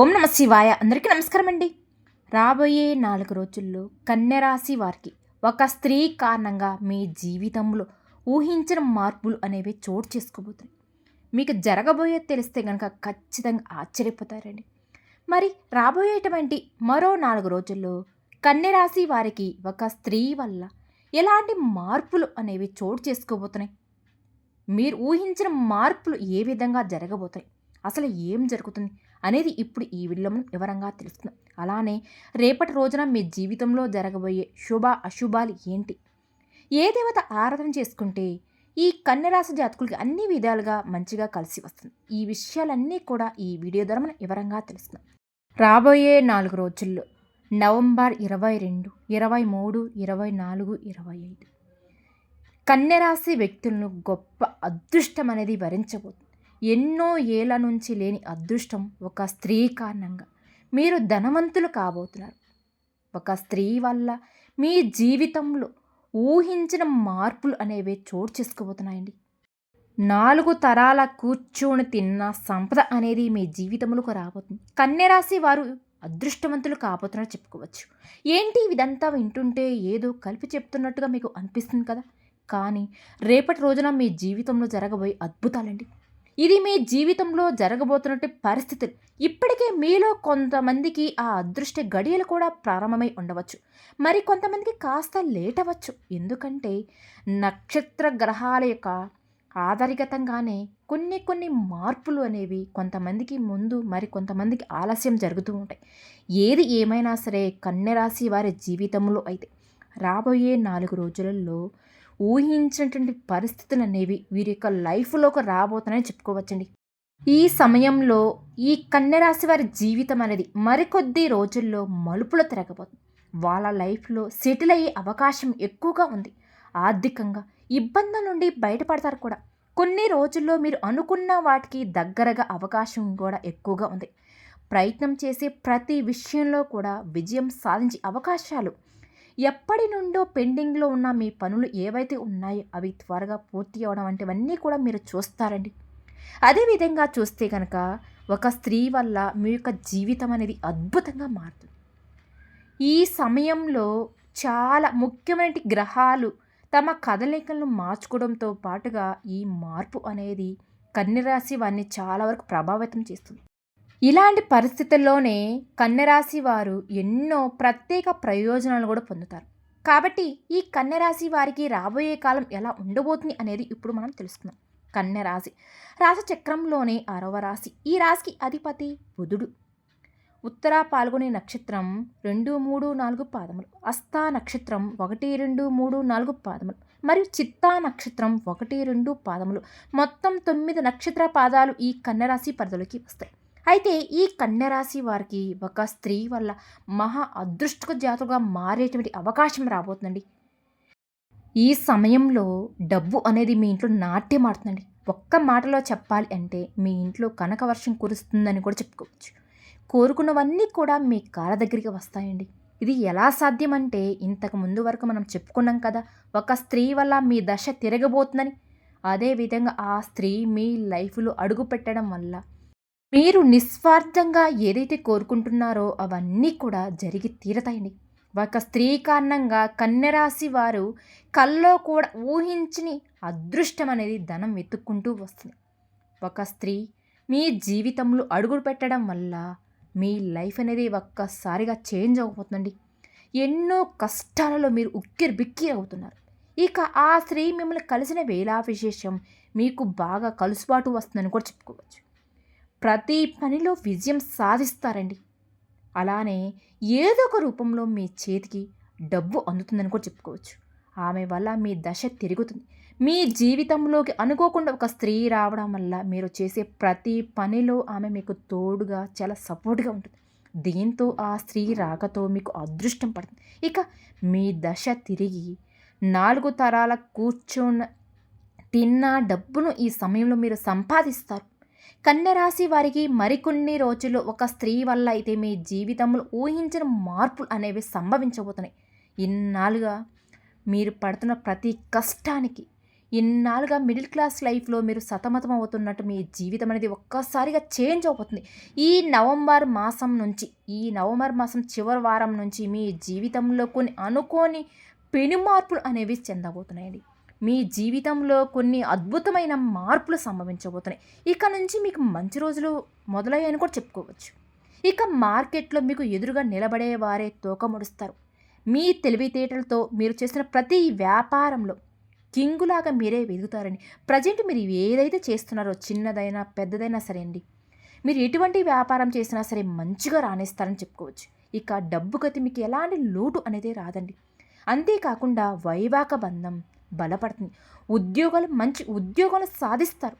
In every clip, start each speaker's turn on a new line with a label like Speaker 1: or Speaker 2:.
Speaker 1: ఓం నమ శివాయ. అందరికీ నమస్కారం అండి. రాబోయే నాలుగు రోజుల్లో కన్యరాశి వారికి ఒక స్త్రీ కారణంగా మీ జీవితంలో ఊహించిన మార్పులు అనేవి చోటు చేసుకోబోతున్నాయి. మీకు జరగబోయే తెలిస్తే కనుక ఖచ్చితంగా ఆశ్చర్యపోతారండి. మరి రాబోయేటువంటి మరో నాలుగు రోజుల్లో కన్యరాశి వారికి ఒక స్త్రీ వల్ల ఎలాంటి మార్పులు అనేవి చోటు చేసుకోబోతున్నాయి? మీరు ఊహించిన మార్పులు ఏ విధంగా జరగబోతాయి అసలు ఏం జరుగుతుంది? అనేది ఇప్పుడు ఈ వీడియోలో మనం వివరంగా తెలుస్తుంది. అలానే రేపటి రోజున మీ జీవితంలో జరగబోయే శుభ అశుభాలు ఏంటి? ఏ దేవత ఆరాధన చేసుకుంటే ఈ కన్యరాశి జాతకులకి అన్ని విధాలుగా మంచిగా కలిసి వస్తుంది. ఈ విషయాలన్నీ కూడా ఈ వీడియో ద్వారా మనం వివరంగా తెలుస్తుంది రాబోయే నాలుగు రోజుల్లో నవంబర్ ఇరవై రెండు ఇరవై మూడు ఇరవై నాలుగు ఇరవై ఐదు కన్యరాశి వ్యక్తులను గొప్ప అదృష్టం అనేది వరించబోతుంది. ఎన్నో ఏళ్ళ నుంచి లేని అదృష్టం ఒక స్త్రీ కారణంగా మీరు ధనవంతులు కాబోతున్నారు. ఒక స్త్రీ వల్ల మీ జీవితంలో ఊహించిన మార్పులు అనేవి చోటు చేసుకోబోతున్నాయండి నాలుగు తరాల కూర్చొని తిన్న సంపద అనేది మీ జీవితంలోకి రాబోతుంది. కన్యరాశి వారు అదృష్టవంతులు కాబోతున్నారు చెప్పుకోవచ్చు. ఏంటి ఇదంతా వింటుంటే ఏదో కలిపి చెప్తున్నట్టుగా మీకు అనిపిస్తుంది కదా? కానీ రేపటి రోజున మీ జీవితంలో జరగబోయే అద్భుతాలండి. ఇది మీ జీవితంలో జరగబోతున్నటువంటి పరిస్థితులు. ఇప్పటికే మీలో కొంతమందికి ఆ అదృష్ట గడియలు కూడా ప్రారంభమై ఉండవచ్చు. మరి కొంతమందికి కాస్త లేట్ అవ్వచ్చు ఎందుకంటే నక్షత్ర గ్రహాల యొక్క ఆధారిగతంగానే కొన్ని కొన్ని మార్పులు అనేవి కొంతమందికి ముందు మరి కొంతమందికి ఆలస్యం జరుగుతూ ఉంటాయి. ఏది ఏమైనా సరే కన్యరాశి వారి జీవితంలో అయితే రాబోయే నాలుగు రోజులలో ఊహించినటువంటి పరిస్థితులు అనేవి వీరి యొక్క లైఫ్లోకి రాబోతున్నాయని చెప్పుకోవచ్చండి. ఈ సమయంలో ఈ కన్యరాశి వారి జీవితం అనేది మరికొద్ది రోజుల్లో మలుపులు తిరగబోతుంది. వాళ్ళ లైఫ్లో సెటిల్ అయ్యే అవకాశం ఎక్కువగా ఉంది. ఆర్థికంగా ఇబ్బందుల నుండి బయటపడతారు కూడా. కొన్ని రోజుల్లో మీరు అనుకున్న వాటికి దగ్గరగా అవకాశం కూడా ఎక్కువగా ఉంది. ప్రయత్నం చేసే ప్రతి విషయంలో కూడా విజయం సాధించే అవకాశాలు ఎప్పటి నుండో పెండింగ్లో ఉన్న మీ పనులు ఏవైతే ఉన్నాయో అవి త్వరగా పూర్తి అవడం వంటివన్నీ కూడా మీరు చూస్తారండి. అదేవిధంగా చూస్తే కనుక ఒక స్త్రీ వల్ల మీ యొక్క జీవితం అనేది అద్భుతంగా మారుతుంది. ఈ సమయంలో చాలా ముఖ్యమైన గ్రహాలు తమ కదలికలను మార్చుకోవడంతో పాటుగా ఈ మార్పు అనేది కన్యరాశి వారిని చాలా వరకు ప్రభావితం చేస్తుంది. ఇలాంటి పరిస్థితుల్లోనే కన్యరాశి వారు ఎన్నో ప్రత్యేక ప్రయోజనాలు కూడా పొందుతారు. కాబట్టి ఈ కన్యరాశి వారికి రాబోయే కాలం ఎలా ఉండబోతుంది అనేది ఇప్పుడు మనం తెలుసుకుందాం. కన్యరాశి. రాశి చక్రంలోనే ఆరవ రాశి. ఈ రాశికి అధిపతి బుధుడు. ఉత్తర పాల్గొనే నక్షత్రం రెండు మూడు నాలుగు పాదములు. అస్తా నక్షత్రం ఒకటి రెండు మూడు నాలుగు పాదములు. మరియు చిత్తా నక్షత్రం ఒకటి రెండు పాదములు. మొత్తం తొమ్మిది నక్షత్ర పాదాలు ఈ కన్యరాశి పరిధిలోకి వస్తాయి. అయితే ఈ కన్యరాశి వారికి ఒక స్త్రీ వల్ల మహా అదృష్ట జాతులుగా మారేటువంటి అవకాశం రాబోతుందండి. ఈ సమయంలో డబ్బు అనేది మీ ఇంట్లో నాట్యం ఆడుతుందండి. ఒక్క మాటలో చెప్పాలి అంటే మీ ఇంట్లో కనక వర్షం కురుస్తుందని కూడా చెప్పుకోవచ్చు. కోరుకున్నవన్నీ కూడా మీ కాళ్ళ దగ్గరికి వస్తాయండి. ఇది ఎలా సాధ్యమంటే ఇంతకు ముందు వరకు మనం చెప్పుకున్నాం కదా ఒక స్త్రీ వల్ల మీ దశ తిరగబోతుందని. అదేవిధంగా ఆ స్త్రీ మీ లైఫ్లో అడుగు పెట్టడం వల్ల మీరు నిస్వార్థంగా ఏదైతే కోరుకుంటున్నారో అవన్నీ కూడా జరిగి తీరతాయండి ఒక స్త్రీ కారణంగా కన్యరాశి వారు కల్లో కూడా ఊహించని అదృష్టం అనేది ధనం వెతుక్కుంటూ వస్తుంది. ఒక స్త్రీ మీ జీవితంలో అడుగులు పెట్టడం వల్ల మీ లైఫ్ అనేది ఒక్కసారిగా చేంజ్ అవ్వబోతుందండి. ఎన్నో కష్టాలలో మీరు ఉక్కిరి బిక్కిరి అవుతున్నారు. ఇక ఆ స్త్రీ మిమ్మల్ని కలిసిన వేళా విశేషం మీకు బాగా కలుసుబాటు వస్తుందని కూడా చెప్పుకోవచ్చు. ప్రతి పనిలో విజయం సాధిస్తారండి. అలానే ఏదో ఒక రూపంలో మీ చేతికి డబ్బు అందుతుందని కూడా చెప్పుకోవచ్చు. ఆమె వల్ల మీ దశ తిరుగుతుంది. మీ జీవితంలోకి అనుకోకుండా ఒక స్త్రీ రావడం వల్ల మీరు చేసే ప్రతి పనిలో ఆమె మీకు తోడుగా చాలా సపోర్ట్గా ఉంటుంది. దీంతో ఆ స్త్రీ రాకతో మీకు అదృష్టం పడుతుంది. ఇక మీ దశ తిరిగి నాలుగు తరాల కూర్చున్న తిన్న డబ్బును ఈ సమయంలో మీరు సంపాదిస్తారు. కన్యరాశి వారికి మరికొన్ని రోజులు ఒక స్త్రీ వల్ల అయితే మీ జీవితంలో ఊహించిన మార్పులు అనేవి సంభవించబోతున్నాయి. ఇన్నాళ్ళుగా మీరు పడుతున్న ప్రతి కష్టానికి ఇన్నాళ్ళుగా మిడిల్ క్లాస్ లైఫ్లో మీరు సతమతం అవుతున్నట్టు మీ జీవితం అనేది ఒక్కసారిగా చేంజ్ అయిపోతుంది ఈ నవంబర్ మాసం నుంచి ఈ నవంబర్ మాసం చివరి వారం నుంచి మీ జీవితంలో కొన్ని అనుకోని పెను మార్పులు అనేవి చెందబోతున్నాయండి. మీ జీవితంలో కొన్ని అద్భుతమైన మార్పులు సంభవించబోతున్నాయి. ఇక నుంచి మీకు మంచి రోజులు మొదలయ్యాయని కూడా చెప్పుకోవచ్చు. ఇక మార్కెట్లో మీకు ఎదురుగా నిలబడే వారే తోకముడుస్తారు. మీ తెలివితేటలతో మీరు చేసిన ప్రతి వ్యాపారంలో కింగులాగా మీరే వెదుగుతారని ప్రజెంట్ మీరు ఏదైతే చేస్తున్నారో చిన్నదైనా పెద్దదైనా సరే అండి మీరు ఎటువంటి వ్యాపారం చేసినా సరే మంచిగా రాణిస్తారని చెప్పుకోవచ్చు. ఇక డబ్బు గతి మీకు ఎలాంటి లోటు అనేది రాదండి. అంతేకాకుండా వైవాక బంధం బలపడుతుంది. ఉద్యోగాలు మంచి ఉద్యోగాలు సాధిస్తారు.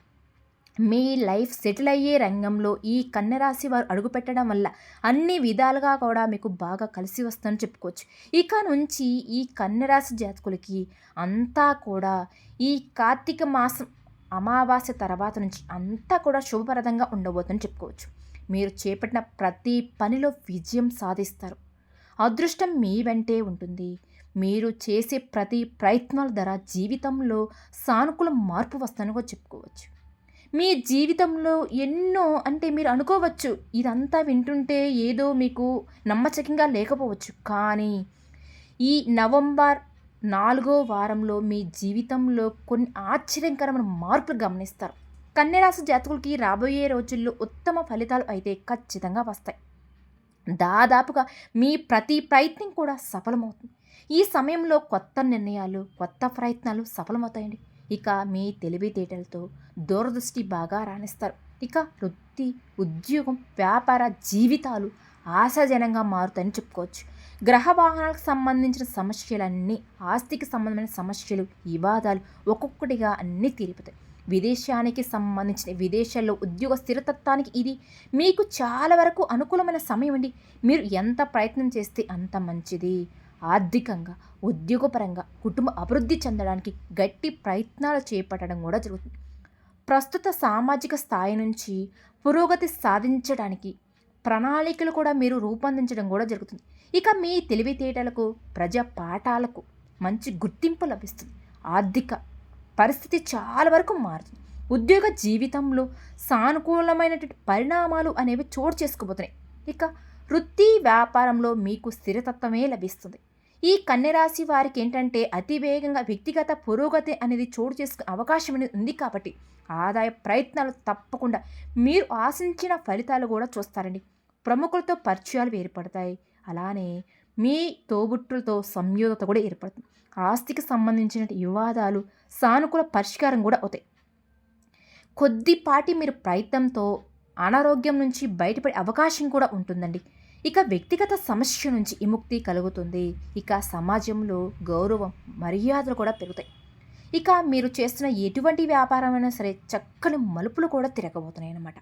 Speaker 1: మీ లైఫ్ సెటిల్ అయ్యే రంగంలో ఈ కన్యరాశి వారు అడుగుపెట్టడం వల్ల అన్ని విధాలుగా కూడా మీకు బాగా కలిసి వస్తుందని చెప్పుకోవచ్చు. ఇక నుంచి ఈ కన్యరాశి జాతకులకి అంతా కూడా ఈ కార్తీక మాసం అమావాస్య తర్వాత నుంచి అంతా కూడా శుభప్రదంగా ఉండబోతుందని చెప్పుకోవచ్చు. మీరు చేపట్టిన ప్రతి పనిలో విజయం సాధిస్తారు. అదృష్టం మీ వెంటే ఉంటుంది. మీరు చేసే ప్రతి ప్రయత్నాల ద్వారా జీవితంలో సానుకూల మార్పు వస్తుందని కూడా చెప్పుకోవచ్చు. మీ జీవితంలో ఎన్నో అంటే మీరు అనుకోవచ్చు ఇదంతా వింటుంటే ఏదో మీకు నమ్మచకంగా లేకపోవచ్చు. కానీ ఈ నవంబర్ నాలుగో వారంలో మీ జీవితంలో కొన్ని ఆశ్చర్యకరమైన మార్పులు గమనిస్తారు. కన్యరాశి జాతకులకి రాబోయే రోజుల్లో ఉత్తమ ఫలితాలు అయితే ఖచ్చితంగా వస్తాయి. దాదాపుగా మీ ప్రతి ప్రయత్నం కూడా సఫలమవుతుంది. ఈ సమయంలో కొత్త నిర్ణయాలు కొత్త ప్రయత్నాలు సఫలమవుతాయండి. ఇక మీ తెలివితేటలతో దూరదృష్టి బాగా రాణిస్తారు. ఇక వృత్తి ఉద్యోగం వ్యాపార జీవితాలు ఆశాజనంగా మారుతాయని చెప్పుకోవచ్చు. గ్రహ వాహనాలకు సంబంధించిన సమస్యలన్నీ ఆస్తికి సంబంధమైన సమస్యలు వివాదాలు ఒక్కొక్కటిగా అన్నీ తీరిపోతాయి. విదేశానికి సంబంధించిన విదేశాల్లో ఉద్యోగ స్థిరతత్వానికి ఇది మీకు చాలా వరకు అనుకూలమైన సమయం అండి. మీరు ఎంత ప్రయత్నం చేస్తే అంత మంచిది. ఆర్థికంగా ఉద్యోగపరంగా కుటుంబ అభివృద్ధి చెందడానికి గట్టి ప్రయత్నాలు చేపట్టడం కూడా జరుగుతుంది. ప్రస్తుత సామాజిక స్థాయి నుంచి పురోగతి సాధించడానికి ప్రణాళికలు కూడా మీరు రూపొందించడం కూడా జరుగుతుంది. ఇక మీ తెలివితేటలకు ప్రజా పాఠాలకు మంచి గుర్తింపు లభిస్తుంది. ఆర్థిక పరిస్థితి చాలా వరకు మారుతుంది. ఉద్యోగ జీవితంలో సానుకూలమైనటువంటి పరిణామాలు అనేవి చోటు చేసుకోబోతున్నాయి ఇక వృత్తి వ్యాపారంలో మీకు స్థిరతత్వమే లభిస్తుంది. ఈ కన్యరాశి వారికి ఏంటంటే అతి వేగంగా వ్యక్తిగత పురోగతి అనేది చోటు చేసుకునే అవకాశం అనేది ఉంది కాబట్టి ఆదాయ ప్రయత్నాలు తప్పకుండా మీరు ఆశించిన ఫలితాలు కూడా చూస్తారండి. ప్రముఖులతో పరిచయాలు ఏర్పడతాయి. అలానే మీ తోబుట్టులతో సంయోగత కూడా ఏర్పడుతుంది. ఆస్తికి సంబంధించిన వివాదాలు సానుకూల పరిష్కారం కూడా అవుతాయి. కొద్దిపాటి మీరు ప్రయత్నంతో అనారోగ్యం నుంచి బయటపడే అవకాశం కూడా ఉంటుందండి. ఇక వ్యక్తిగత సమస్య నుంచి విముక్తి కలుగుతుంది. ఇక సమాజంలో గౌరవం మర్యాదలు కూడా పెరుగుతాయి. ఇక మీరు చేస్తున్న ఎటువంటి వ్యాపారమైనా సరే చక్కని మలుపులు కూడా తిరగబోతున్నాయి అన్నమాట.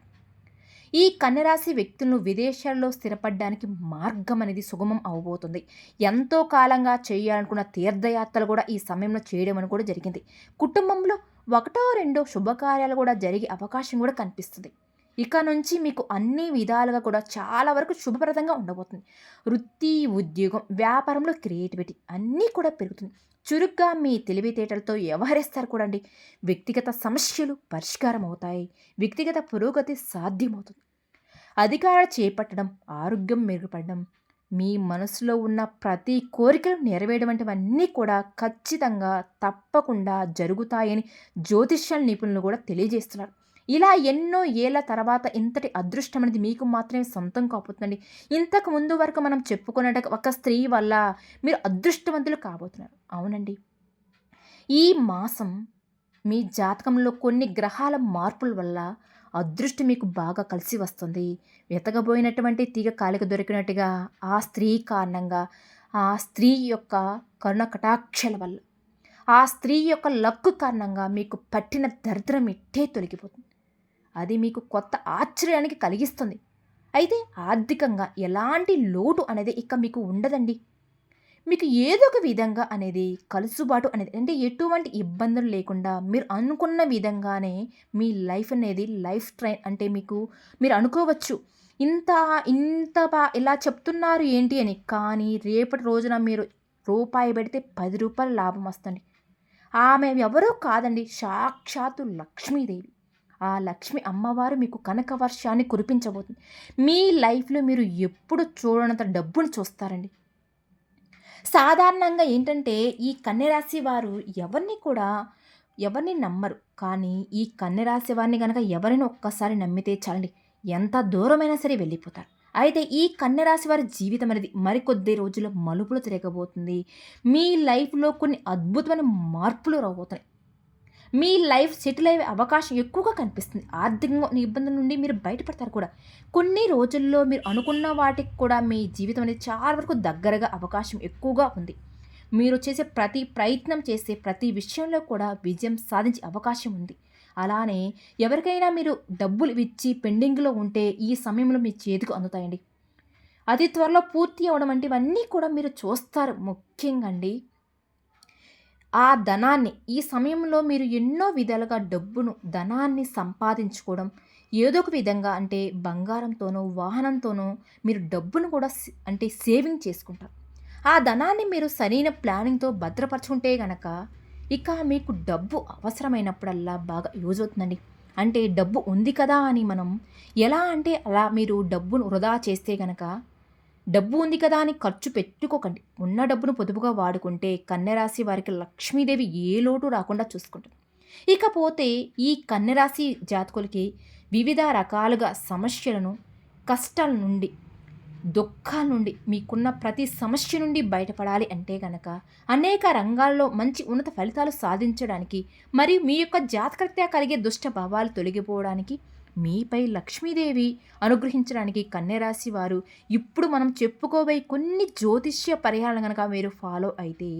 Speaker 1: ఈ కన్యరాశి వ్యక్తులను విదేశాల్లో స్థిరపడడానికి మార్గం అనేది సుగమం అవబోతుంది. ఎంతో కాలంగా చేయాలనుకున్న తీర్థయాత్రలు కూడా ఈ సమయంలో చేయడం అని కూడా జరిగింది. కుటుంబంలో ఒకటో రెండో శుభకార్యాలు కూడా జరిగే అవకాశం కూడా కనిపిస్తుంది. ఇక నుంచి మీకు అన్ని విధాలుగా కూడా చాలా వరకు శుభప్రదంగా ఉండబోతుంది. వృత్తి ఉద్యోగం వ్యాపారంలో క్రియేటివిటీ అన్నీ కూడా పెరుగుతుంది. చురుగ్గా మీ తెలివితేటలతో వ్యవహరిస్తారు కూడా అండి వ్యక్తిగత సమస్యలు పరిష్కారం అవుతాయి. వ్యక్తిగత పురోగతి సాధ్యమవుతుంది. అధికారాలు చేపట్టడం ఆరోగ్యం మెరుగుపడడం మీ మనసులో ఉన్న ప్రతి కోరికలు నెరవేయడం వంటివన్నీ కూడా ఖచ్చితంగా తప్పకుండా జరుగుతాయని జ్యోతిష్యాల నిపుణులు కూడా తెలియజేస్తున్నారు. ఇలా ఎన్నో ఏళ్ళ తర్వాత ఇంతటి అదృష్టం అనేది మీకు మాత్రమే సొంతం కాపోతుందండి ఇంతకు ముందు వరకు మనం చెప్పుకున్నట్టు ఒక స్త్రీ వల్ల మీరు అదృష్టవంతులు కాబోతున్నారు. అవునండి. ఈ మాసం మీ జాతకంలో కొన్ని గ్రహాల మార్పుల వల్ల అదృష్టం మీకు బాగా కలిసి వస్తుంది. వెతకబోయినటువంటి తీగ కాలిక దొరికినట్టుగా ఆ స్త్రీ కారణంగా ఆ స్త్రీ యొక్క కరుణ కటాక్షల వల్ల ఆ స్త్రీ యొక్క లక్కు కారణంగా మీకు పట్టిన దరిద్రం ఇట్టే తొలగిపోతుంది. అది మీకు కొత్త ఆశ్చర్యానికి కలిగిస్తుంది. అయితే ఆర్థికంగా ఎలాంటి లోటు అనేది ఇక మీకు ఉండదండి. మీకు ఏదో ఒక విధంగా అనేది కలుసుబాటు అనేది అంటే ఎటువంటి ఇబ్బందులు లేకుండా మీరు అనుకున్న విధంగానే మీ లైఫ్ అనేది లైఫ్ ట్రైన్ అంటే మీకు మీరు అనుకోవచ్చు. ఇంత ఇంత బా ఇలా చెప్తున్నారు ఏంటి అని కానీ రేపటి రోజున మీరు రూపాయి పెడితే పది రూపాయలు లాభం వస్తుంది. ఆమె ఎవరో కాదండి సాక్షాత్తు లక్ష్మీదేవి. ఆ లక్ష్మి అమ్మవారు మీకు కనక వర్షాన్ని కురిపించబోతుంది. మీ లైఫ్లో మీరు ఎప్పుడు చూడనంత డబ్బును చూస్తారండి. సాధారణంగా ఏంటంటే ఈ కన్యరాశి వారు ఎవరిని కూడా ఎవరిని నమ్మరు. కానీ ఈ కన్యరాశి వారిని కనుక ఎవరిని ఒక్కసారి నమ్మితే చాలండి ఎంత దూరమైనా సరే వెళ్ళిపోతారు. అయితే ఈ కన్యరాశి వారి జీవితం అనేది మరికొద్ది రోజుల్లో మలుపులు తిరగబోతుంది. మీ లైఫ్లో కొన్ని అద్భుతమైన మార్పులు రాబోతున్నాయి. మీ లైఫ్ సెటిల్ అయ్యే అవకాశం ఎక్కువగా కనిపిస్తుంది. ఆర్థికంగా ఉన్న ఇబ్బందుల నుండి మీరు బయటపడతారు కూడా. కొన్ని రోజుల్లో మీరు అనుకున్న వాటికి కూడా మీ జీవితం అనేది చాలా వరకు దగ్గరగా అవకాశం ఎక్కువగా ఉంది. మీరు చేసే ప్రతి ప్రయత్నం చేసే ప్రతి విషయంలో కూడా విజయం సాధించే అవకాశం ఉంది. అలానే ఎవరికైనా మీరు డబ్బులు ఇచ్చి పెండింగ్లో ఉంటే ఈ సమయంలో మీ చేతికి అందుతాయండి. అతి త్వరలో పూర్తి అవడం వంటివన్నీ కూడా మీరు చూస్తారు ముఖ్యంగా అండి. ఆ ధనాన్ని ఈ సమయంలో మీరు ఎన్నో విధాలుగా డబ్బును ధనాన్ని సంపాదించుకోవడం ఏదో ఒక విధంగా అంటే బంగారంతోనో వాహనంతోనో మీరు డబ్బును కూడా అంటే సేవింగ్ చేసుకుంటారు. ఆ ధనాన్ని మీరు సరైన ప్లానింగ్తో భద్రపరచుకుంటే గనక ఇక మీకు డబ్బు అవసరమైనప్పుడల్లా బాగా యూజ్ అవుతుందండి. అంటే డబ్బు ఉంది కదా అని మనం ఎలా అంటే అలా మీరు డబ్బును వృధా చేస్తే గనక డబ్బు ఉంది కదా అని ఖర్చు పెట్టుకోకండి. ఉన్న డబ్బును పొదుపుగా వాడుకుంటే కన్యరాశి వారికి లక్ష్మీదేవి ఏ లోటు రాకుండా చూసుకుంటుంది. ఇకపోతే ఈ కన్యరాశి జాతకులకి వివిధ రకాలుగా సమస్యలను కష్టాల నుండి దుఃఖాల నుండి మీకున్న ప్రతి సమస్య నుండి బయటపడాలి అంటే గనక అనేక రంగాల్లో మంచి ఉన్నత ఫలితాలు సాధించడానికి మరియు మీ యొక్క జాతకరీత్యా కలిగే దుష్ట భావాలు తొలగిపోవడానికి మీపై లక్ష్మీదేవి అనుగ్రహించడానికి కన్యరాశి వారు ఇప్పుడు మనం చెప్పుకోబోయే కొన్ని జ్యోతిష్య పరిహారాలు కనుక మీరు ఫాలో అయితే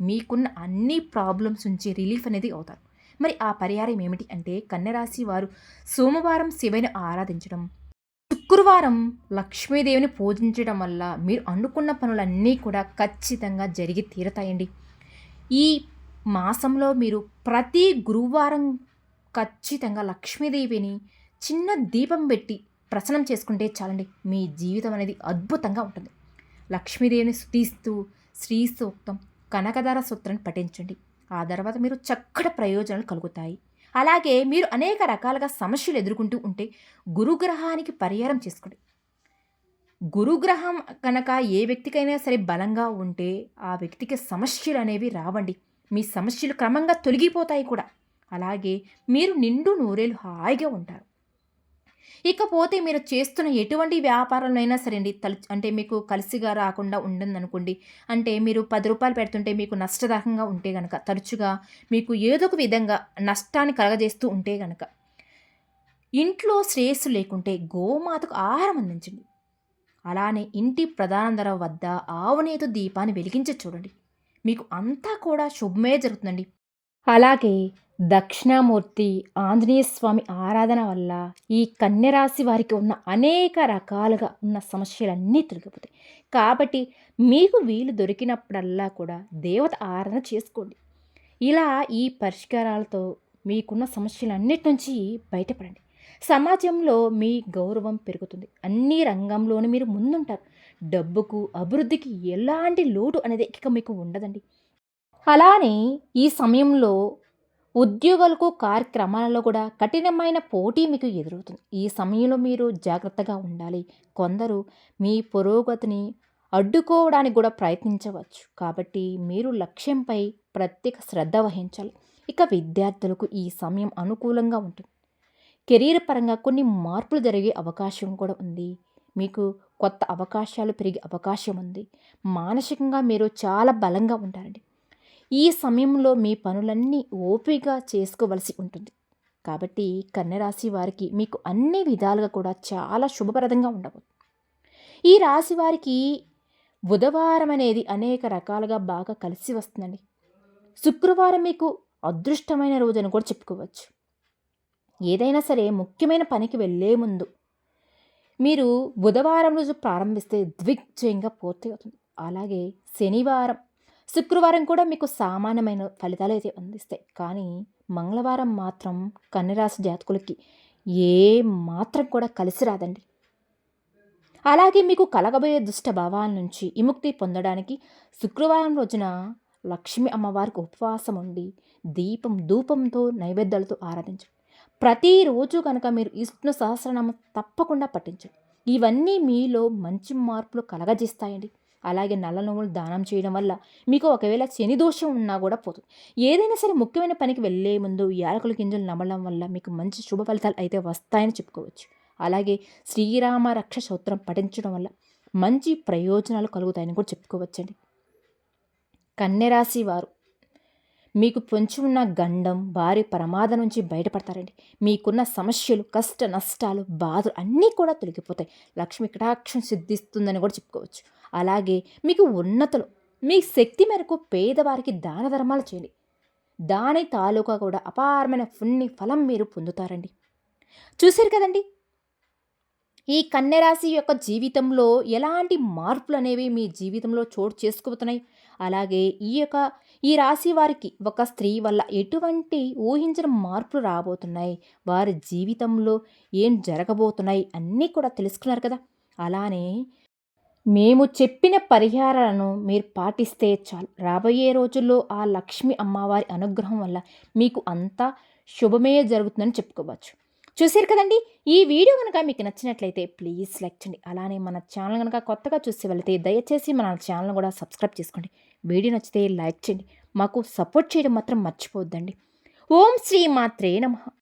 Speaker 1: మీకున్న అన్ని ప్రాబ్లమ్స్ నుంచి రిలీఫ్ అనేది అవుతారు. మరి ఆ పరిహారం ఏమిటి అంటే కన్యరాశి వారు సోమవారం శివని ఆరాధించడం శుక్రవారం లక్ష్మీదేవిని పూజించడం వల్ల మీరు అనుకున్న పనులన్నీ కూడా ఖచ్చితంగా జరిగి తీరతాయండి. ఈ మాసంలో మీరు ప్రతి గురువారం ఖచ్చితంగా లక్ష్మీదేవిని చిన్న దీపం పెట్టి ప్రసన్నం చేసుకుంటే చాలండి. మీ జీవితం అనేది అద్భుతంగా ఉంటుంది. లక్ష్మీదేవిని స్థుతిస్తూ శ్రీ సూక్తం కనకధార సూత్రాన్ని పఠించండి. ఆ తర్వాత మీరు చక్కటి ప్రయోజనాలు కలుగుతాయి. అలాగే మీరు అనేక రకాలుగా సమస్యలు ఎదుర్కొంటూ ఉంటే గురుగ్రహానికి పరిహారం చేసుకోండి. గురుగ్రహం కనుక ఏ వ్యక్తికైనా సరే బలంగా ఉంటే ఆ వ్యక్తికి సమస్యలు అనేవి రావండి. మీ సమస్యలు క్రమంగా తొలగిపోతాయి కూడా. అలాగే మీరు నిండు నూరేలు హాయిగా ఉంటారు. ఇకపోతే మీరు చేస్తున్న ఎటువంటి వ్యాపారంలోనైనా సరే అండి తల అంటే మీకు కలిసిగా రాకుండా ఉండదు అనుకోండి అంటే మీరు పది రూపాయలు పెడుతుంటే మీకు నష్టదాయకంగా ఉంటే గనక తరచుగా మీకు ఏదో ఒక విధంగా నష్టాన్ని కలగజేస్తూ ఉంటే గనక ఇంట్లో శ్రేయస్సు లేకుంటే గోమాతకు ఆహారం అందించండి. అలానే ఇంటి ప్రధాన ధర వద్ద ఆవునేతు దీపాన్ని వెలిగించి చూడండి. మీకు అంతా కూడా శుభమే జరుగుతుందండి. అలాగే దక్షిణామూర్తి ఆంజనేయ స్వామి ఆరాధన వల్ల ఈ కన్యరాశి వారికి ఉన్న అనేక రకాలుగా ఉన్న సమస్యలన్నీ తొలగిపోతాయి. కాబట్టి మీకు వీలు దొరికినప్పుడల్లా కూడా దేవత ఆరాధన చేసుకోండి. ఇలా ఈ పరిష్కారాలతో మీకున్న సమస్యలన్నిటి నుంచి బయటపడండి. సమాజంలో మీ గౌరవం పెరుగుతుంది. అన్ని రంగంలోనూ మీరు ముందుంటారు. డబ్బుకు అభివృద్ధికి ఎలాంటి లోటు అనేది ఇక మీకు ఉండదండి. అలానే ఈ సమయంలో ఉద్యోగులకు కార్యక్రమాలలో కూడా కఠినమైన పోటీ మీకు ఎదురవుతుంది. ఈ సమయంలో మీరు జాగ్రత్తగా ఉండాలి. కొందరు మీ పురోగతిని అడ్డుకోవడానికి కూడా ప్రయత్నించవచ్చు. కాబట్టి మీరు లక్ష్యంపై ప్రత్యేక శ్రద్ధ వహించాలి. ఇక విద్యార్థులకు ఈ సమయం అనుకూలంగా ఉంటుంది. కెరీర్ పరంగా కొన్ని మార్పులు జరిగే అవకాశం కూడా ఉంది. మీకు కొత్త అవకాశాలు పెరిగే అవకాశం ఉంది. మానసికంగా మీరు చాలా బలంగా ఉంటారండి ఈ సమయంలో మీ పనులన్నీ ఓపిక చేసుకోవలసి ఉంటుంది. కాబట్టి కన్యరాశి వారికి మీకు అన్ని విధాలుగా కూడా చాలా శుభప్రదంగా ఉండబోతుంది. ఈ రాశి వారికి బుధవారం అనేది అనేక రకాలుగా బాగా కలిసి వస్తుందండి. శుక్రవారం మీకు అదృష్టమైన రోజు అని కూడా చెప్పుకోవచ్చు. ఏదైనా సరే ముఖ్యమైన పనికి వెళ్ళే ముందు మీరు బుధవారం రోజు ప్రారంభిస్తే ద్విగ్జయంగా పూర్తి అవుతుంది. అలాగే శనివారం శుక్రవారం కూడా మీకు సామాన్యమైన ఫలితాలు అయితే అందిస్తాయి. కానీ మంగళవారం మాత్రం కన్యరాశి జాతకులకి ఏ మాత్రం కూడా కలిసి రాదండి. అలాగే మీకు కలగబోయే దుష్ట భావాల నుంచి విముక్తి పొందడానికి శుక్రవారం రోజున లక్ష్మి అమ్మవారికి ఉపవాసం ఉండి దీపం ధూపంతో నైవేద్యాలతో ఆరాధించండి. ప్రతిరోజు కనుక మీరు విష్ణు సహస్రనామం తప్పకుండా పఠించండి. ఇవన్నీ మీలో మంచి మార్పులు కలగజేస్తాయండి. అలాగే నల్ల నువ్వులు దానం చేయడం వల్ల మీకు ఒకవేళ శని దోషం ఉన్నా కూడా పోతుంది ఏదైనా సరే ముఖ్యమైన పనికి వెళ్ళే ముందు యాలకుల గింజలు నమ్మడం వల్ల మీకు మంచి శుభ ఫలితాలు అయితే వస్తాయని చెప్పుకోవచ్చు. అలాగే శ్రీరామ రక్ష సూత్రం పఠించడం వల్ల మంచి ప్రయోజనాలు కలుగుతాయని కూడా చెప్పుకోవచ్చండి. కన్యరాశి వారు మీకు పొంచి ఉన్న గండం భారీ ప్రమాదం నుంచి బయటపడతారండి. మీకున్న సమస్యలు కష్ట నష్టాలు బాధలు అన్నీ కూడా తొలగిపోతాయి. లక్ష్మి కటాక్షం సిద్ధిస్తుందని కూడా చెప్పుకోవచ్చు. అలాగే మీకు ఉన్నతలు మీ శక్తి మేరకు పేదవారికి దాన ధర్మాలు చేయండి. దాని తాలూకా కూడా అపారమైన పుణ్య ఫలం మీరు పొందుతారండి. చూశారు కదండి? ఈ కన్యరాశి యొక్క జీవితంలో ఎలాంటి మార్పులు అనేవి మీ జీవితంలో చోటు చేసుకోబోతున్నాయి అలాగే ఈ యొక్క ఈ రాశి వారికి ఒక స్త్రీ వల్ల ఎటువంటి ఊహించిన మార్పులు రాబోతున్నాయి? వారి జీవితంలో ఏం జరగబోతున్నాయి? అన్నీ కూడా తెలుసుకున్నారు కదా. అలానే మేము చెప్పిన పరిహారాలను మీరు పాటిస్తే చాలు. రాబోయే రోజుల్లో ఆ లక్ష్మి అమ్మవారి అనుగ్రహం వల్ల మీకు అంతా శుభమే జరుగుతుందని చెప్పుకోవచ్చు. చూసారు కదండి? ఈ వీడియో కనుక మీకు నచ్చినట్లయితే ప్లీజ్ లైక్ చేయండి. అలానే మన ఛానల్ కనుక కొత్తగా చూసి వెళితే దయచేసి మన ఛానల్ కూడా సబ్స్క్రైబ్ చేసుకోండి. వీడియో నచ్చితే లైక్ చేయండి. మాకు సపోర్ట్ చేయడం మాత్రం మర్చిపోవద్దండి. ఓం శ్రీ మాత్రే నమ.